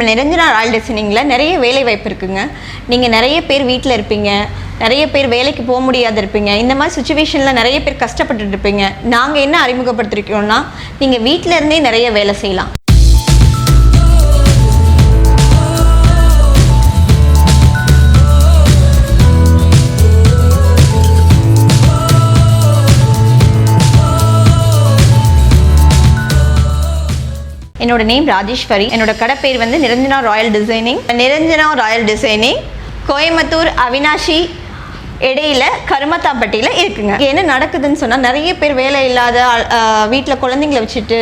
நம்ம நிரஞ்சனா ராயல் டிசைனிங்கில் நிறைய வேலை வாய்ப்பு இருக்குங்க. நீங்கள் நிறைய பேர் வீட்டில் இருப்பீங்க. நிறைய பேர் வேலைக்கு போக முடியாத இருப்பீங்க. இந்த மாதிரி சுச்சுவேஷனில் நிறைய பேர் கஷ்டப்பட்டு இருப்பீங்க. நாங்கள் என்ன அறிமுகப்படுத்திருக்கோம்னா நீங்கள் வீட்டில் இருந்தே நிறைய வேலை செய்யலாம். என்னோட நேம் ராஜேஸ்வரி. என்னோட கடை பேர் வந்து Niranjana royal designing. Niranjana royal designing. Coimbatore Avinashi இடையில கருமத்தாம்பட்டியில் இருக்குங்க. என்ன நடக்குதுன்னு சொன்னால் நிறைய பேர் வேலை இல்லாத வீட்டில் குழந்தைங்கள வச்சுட்டு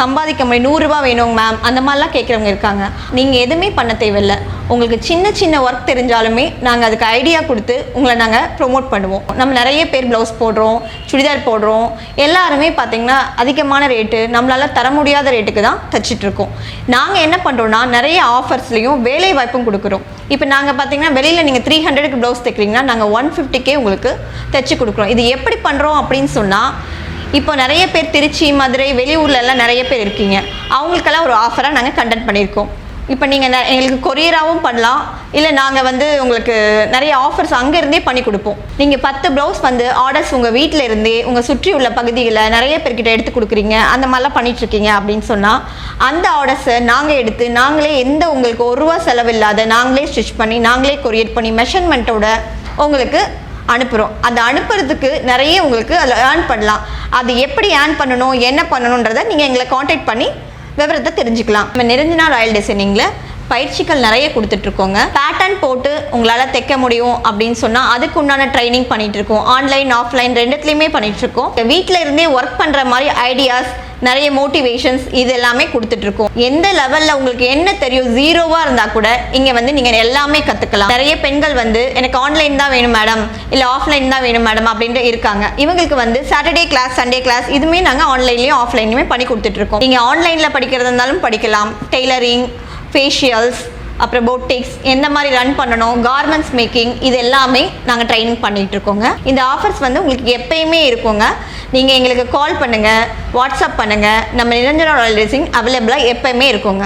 சம்பாதிக்க முடியும். நூறுரூவா வேணும் மேம் அந்த மாதிரிலாம் கேட்குறவங்க இருக்காங்க. நீங்கள் எதுவுமே பண்ண தேவையில்லை. உங்களுக்கு சின்ன சின்ன ஒர்க் தெரிஞ்சாலுமே நாங்கள் அதுக்கு ஐடியா கொடுத்து உங்களை நாங்கள் ப்ரொமோட் பண்ணுவோம். நம்ம நிறைய பேர் ப்ளவுஸ் போடுறோம் சுடிதார் போடுறோம். எல்லாருமே பார்த்திங்கன்னா அதிகமான ரேட்டு நம்மளால் தர முடியாத ரேட்டுக்கு தான் தச்சிட்ருக்கோம் நாங்கள் என்ன பண்ணுறோன்னா நிறைய ஆஃபர்ஸ்லேயும் வேலை வாய்ப்பும் கொடுக்குறோம். இப்போ நாங்கள் பார்த்தீங்கன்னா வெளியில் நீங்கள் த்ரீ ஹண்ட்ரடுக்கு ப்ளவுஸ் தைக்கிறீங்கன்னா நாங்கள் ஒன் ஃபிஃப்டிக்கே உங்களுக்கு தைச்சி கொடுக்குறோம். இது எப்படி பண்ணுறோம் அப்படின்னு சொன்னால் இப்போ நிறைய பேர் திருச்சி மதுரை வெளியூர்ல எல்லாம் நிறைய பேர் இருக்கீங்க. அவங்களுக்கெல்லாம் ஒரு ஆஃபராக நாங்கள் கண்டக்ட் பண்ணியிருக்கோம். இப்போ நீங்கள் எங்களுக்கு கொரியராகவும் பண்ணலாம். இல்லை நாங்கள் வந்து உங்களுக்கு நிறைய ஆஃபர்ஸ் அங்கேருந்தே பண்ணி கொடுப்போம். நீங்கள் பத்து ப்ளவுஸ் வந்து ஆர்டர்ஸ் உங்கள் வீட்டில் இருந்தே உங்கள் சுற்றி உள்ள பகுதிகளை நிறைய பேர்கிட்ட எடுத்து கொடுக்குறீங்க. அந்த மாதிரிலாம் பண்ணிகிட்ருக்கீங்க அப்படின்னு சொன்னால் அந்த ஆர்டர்ஸை நாங்கள் எடுத்து நாங்களே எந்த உங்களுக்கு ஒரு ரூபா செலவில்லாத நாங்களே ஸ்டிச் பண்ணி நாங்களே கொரியர் பண்ணி மெஷர்மெண்ட்டோட உங்களுக்கு அனுப்புகிறோம் அந்த அனுப்புறதுக்கு நிறைய உங்களுக்கு அதில் ஏர்ன் பண்ணலாம். அது எப்படி ஏர்ன் பண்ணணும் என்ன பண்ணணுன்றதை நீங்கள் எங்களை காண்டாக்ட் பண்ணி விவரத்தை தெரிஞ்சுக்கலாம். நம்ம நிரஞ்சனா ராயல் டிசைனிங்கில் பயிற்சிகள் நிறைய கொடுத்துட்ருக்கோங்க. பேட்டர்ன் போட்டு உங்களால் தைக்க முடியும் அப்படின்னு சொன்னால் அதுக்கு உண்டான ட்ரைனிங் பண்ணிகிட்டு இருக்கோம் ஆன்லைன் ஆஃப்லைன் ரெண்டுத்துலேயுமே பண்ணிகிட்ருக்கோம் வீட்டில் இருந்தே ஒர்க் பண்ணுற மாதிரி ஐடியாஸ் நிறைய மோட்டிவேஷன்ஸ் இது எல்லாமே கொடுத்துட்ருக்கோம். எந்த லெவலில் உங்களுக்கு என்ன தெரியும்? ஜீரோவாக இருந்தால் கூட இங்கே வந்து நீங்கள் எல்லாமே கற்றுக்கலாம் நிறைய பெண்கள் வந்து எனக்கு ஆன்லைன் தான் வேணும் மேடம் இல்லை ஆஃப்லைன் தான் வேணும் மேடம் அப்படின்ட்டு இருக்காங்க. இவங்களுக்கு வந்து சாட்டர்டே கிளாஸ் சண்டே கிளாஸ் இதுவுமே நாங்கள் ஆன்லைன்லேயும் ஆஃப்லைன்லையுமே பண்ணி கொடுத்துட்ருக்கோம். நீங்கள் ஆன்லைனில் படிக்கிறதா இருந்தாலும் படிக்கலாம். டெய்லரிங் ஃபேஷியல்ஸ் அப்புறம் பொட்டிக்ஸ் எந்த மாதிரி ரன் பண்ணணும் கார்மெண்ட்ஸ் மேக்கிங் இது எல்லாமே நாங்கள் ட்ரைனிங் பண்ணிகிட்டு இருக்கோங்க இந்த ஆஃபர்ஸ் வந்து உங்களுக்கு எப்பயுமே இருக்குங்க. நீங்கள் எங்களுக்கு கால் பண்ணுங்கள் வாட்ஸ்அப் பண்ணுங்கள் நம்ம நிரஞ்சன ராயல் ட்ரெஸ்ஸிங் அவைலபிளாக எப்போயுமே இருக்குங்க.